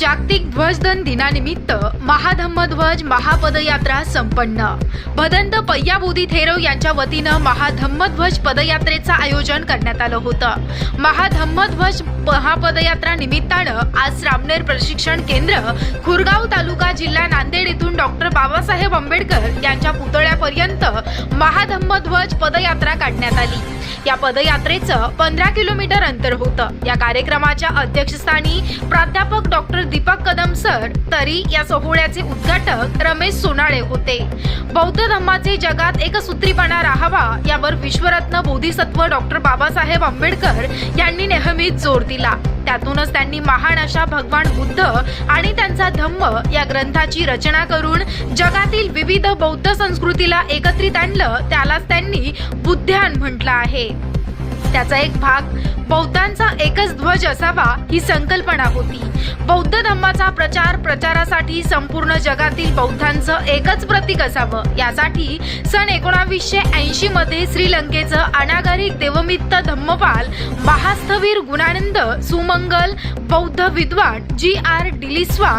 जागतिक ध्वजदन दिनानिमित्त महाधम्मध्वज महापदयात्रा संपन्न. भदंत पय्याबोधी थेरव यांच्या वतीनं महाधम्मध्वज पदयात्रेचं आयोजन करण्यात आलं होतं. महाधम्मध्वज महापदयात्रा निमित्तानं आज रामनेर प्रशिक्षण केंद्र खुरगाव तालुका जिल्हा नांदेड येथून डॉक्टर बाबासाहेब आंबेडकर यांच्या पुतळ्यापर्यंत महाधम्मध्वज पदयात्रा काढण्यात आली. या पदयात्रेचं पंधरा किलोमीटर अंतर होतं. या कार्यक्रमाच्या अध्यक्षस्थानी प्राध्यापक डॉक्टर दीपक कदम सर तरी या सोहळ्याचे उद्घाटक रमेश सोनाळे होते. बौद्ध धम्माचे जगात एकसूत्रीपणा राहावा यावर विश्वरत्न बोधिसत्व डॉक्टर बाबासाहेब आंबेडकर यांनी नेहमीच जोर दिला. त्यातूनच त्यांनी महान अशा भगवान बुद्ध आणि त्यांचा धम्म या ग्रंथाची रचना करून जगातील विविध बौद्ध संस्कृतीला एकत्रित आणलं त्यालाच त्यांनी बुद्ध्यान म्हटलं आहे. त्याचा एक भाग बौद्धांचा एकच ध्वज असावा ही संकल्पना होती. बौद्ध धम्माचा प्रचार प्रचारासाठी संपूर्ण जगातील बौद्धांचं एकच प्रतीक असावं. यासाठी सन एकोणावीसशे ऐंशी मध्ये श्रीलंकेचं अनागरिक देवमित्त धम्मपाल महास्थवीर गुणानंद सुमंगल बौद्ध विद्वान जी आर डिलिस्वा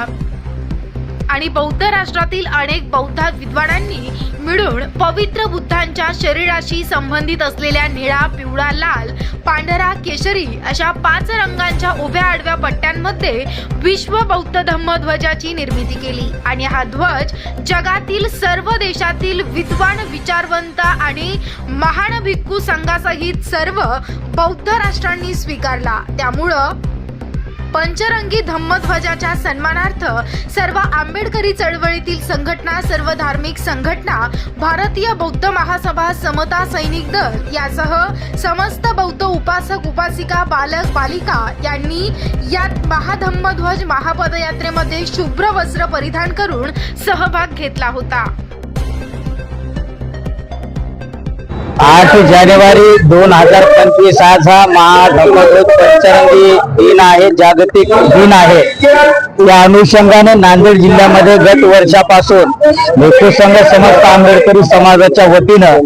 आणि बौद्ध राष्ट्रातील अनेक बौद्ध विद्वानांनी मिळून पवित्र बुद्धांच्या शरीराशी संबंधित असलेल्या निळा पिवळा लाल पांढरा केशरी अशा पाच रंगांच्या उभ्या आडव्या पट्ट्यांमध्ये विश्व बौद्ध धम्म ध्वजाची निर्मिती केली. आणि हा ध्वज जगातील सर्व देशातील विद्वान विचारवंत आणि महान भिक्खू संघासहित सर्व बौद्ध राष्ट्रांनी स्वीकारला. त्यामुळं पंचरंगी धम्मध्वजाच्या सन्मानार्थ सर्व आंबेडकरी चळवळीतील संघटना सर्व धार्मिक संघटना भारतीय बौद्ध महासभा समता सैनिक दल यासह समस्त बौद्ध उपासक उपासिका बालक बालिका यांनी यात महाधम्मध्वज महापदयात्रेमध्ये शुभ्र वस्त्र परिधान करून सहभाग घेतला होता. आठ जानेवारी दोन हजार पंचवीस आज हा महाधम्मध्वज पंचरंगी दिन आहे जागतिक दिन आहे. त्या अनुषंगाने नांदेड जिल्ह्यामध्ये गत वर्षापासून भिक्खू समस्त आंबेडकरी समाजाच्या वतीनं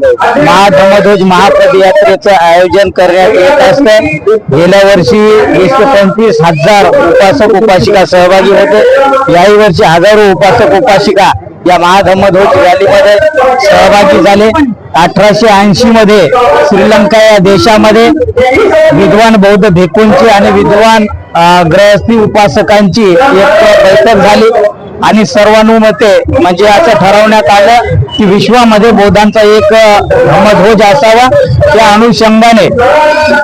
महाधम्मध्वज महापदयात्रेचं आयोजन करण्यात येत असतं. गेल्या वर्षी वीस ते पंचवीस हजार उपासक उपासिका सहभागी होते. याही वर्षी हजारो उपासक उपासिका या महाधम्मध्वज रॅलीमध्ये सहभागी झाले. अठराशे ऐंशी मध्ये श्रीलंका या देशामध्ये विद्वान बौद्ध भिक्खूंची आणि विद्वान अं, गृहस्थी उपासकांची एक बैठक झाली. आणि सर्वानुमते म्हणजे असं ठरवण्यात आलं की विश्वामध्ये बौद्धांचा एक धम्मध्वज असावा त्या अनुषंगाने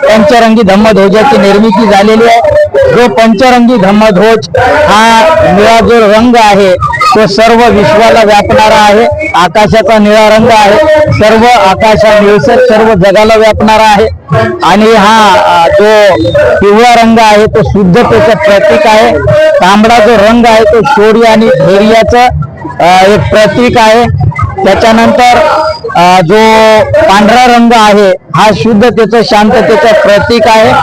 पंचरंगी धम्मध्वजाची निर्मिती झालेली आहे. जो पंचरंगी धम्मध्वज हा निळा जो रंग आहे तो सर्व विश्वाला व्यापणारा आहे. आकाशाचा निळा रंग आहे. सर्व आकाशा निळसर सर्व जगाला व्यापणारा आहे. आणि हा जो पिवळा रंग आहे तो शुद्धतेचं प्रतीक आहे. तांबडा जो रंग आहे तो शौर्य आणि धैर्याचं एक प्रतीक आहे. त्याच्यानंतर जो पांढरा रंग आहे हा शुद्धतेचं शांततेचं प्रतीक आहे.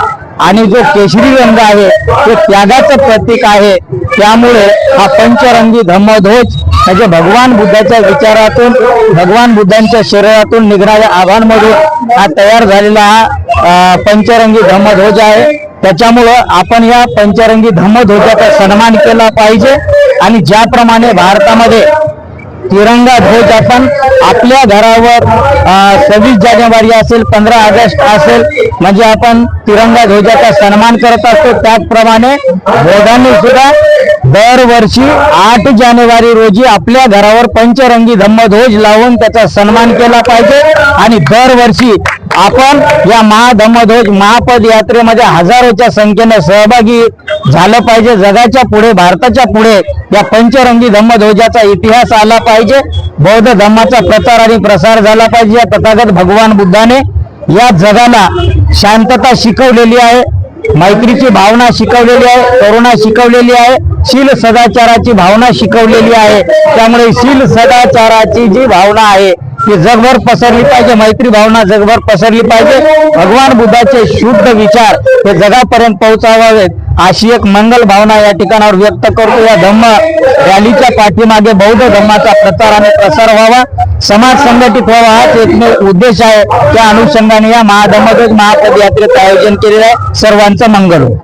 आणि जो केशरी रंग आहे तो त्यागाचं प्रतीक आहे. त्यामुळे हा पंचरंगी धम्मध्वज म्हणजे भगवान बुद्धाच्या विचारातून भगवान बुद्धांच्या शरीरातून निघणाऱ्या आव्हानमधून हा तयार झालेला हा पंचरंगी धम्मध्वज आहे. त्याच्यामुळं आपण या पंचरंगी धम्मध्वजाचा सन्मान केला पाहिजे. आणि ज्याप्रमाणे भारतामध्ये तिरंगा ध्वज आपण आपल्या घरावर सव्वीस जानेवारी असेल पंधरा ऑगस्ट असेल म्हणजे आपण तिरंगा ध्वजाचा सन्मान करत असतो. त्याचप्रमाणे बौद्धांनी सुद्धा दरवर्षी आठ जानेवारी रोजी आपल्या घरावर पंचरंगी धम्मध्वज लावून त्याचा सन्मान केला पाहिजे. आणि दरवर्षी आपण या महाधमध्वज महापद यात्रेमध्ये हजारोच्या संख्येनं सहभागी झालं पाहिजे. जगाच्या पुढे भारताच्या पुढे या पंचरंगी धम्मध्वजाचा इतिहास आला पाहिजे. बौद्ध धम्माचा प्रचार आणि प्रसार झाला पाहिजे. या तथागत भगवान बुद्धाने या जगाला शांतता शिकवलेली आहे. मैत्रीची भावना शिकवलेली आहे. करुणा शिकवलेली आहे. शील सदाचाराची भावना शिकवलेली आहे. त्यामुळे शील सदाचाराची जी भावना आहे ती जगभर पसरली पाहिजे मैत्री भावना जगभर पसरली पाहिजे. भगवान बुद्धाचे शुद्ध विचार हे जगापर्यंत पोहोचावावेत अशी एक मंगल भावना या ठिकाणावर व्यक्त करतो. या धम्म रॅलीच्या पाठीमागे बौद्ध धम्माचा प्रचार आणि प्रसार व्हावा. समाज संघटित व्हावा हाच एकमेव उद्देश आहे. त्या अनुषंगाने या महाधम्मध्वज महापदयात्रेचं आयोजन केलेलं आहे. सर्वांचं मंगल हो.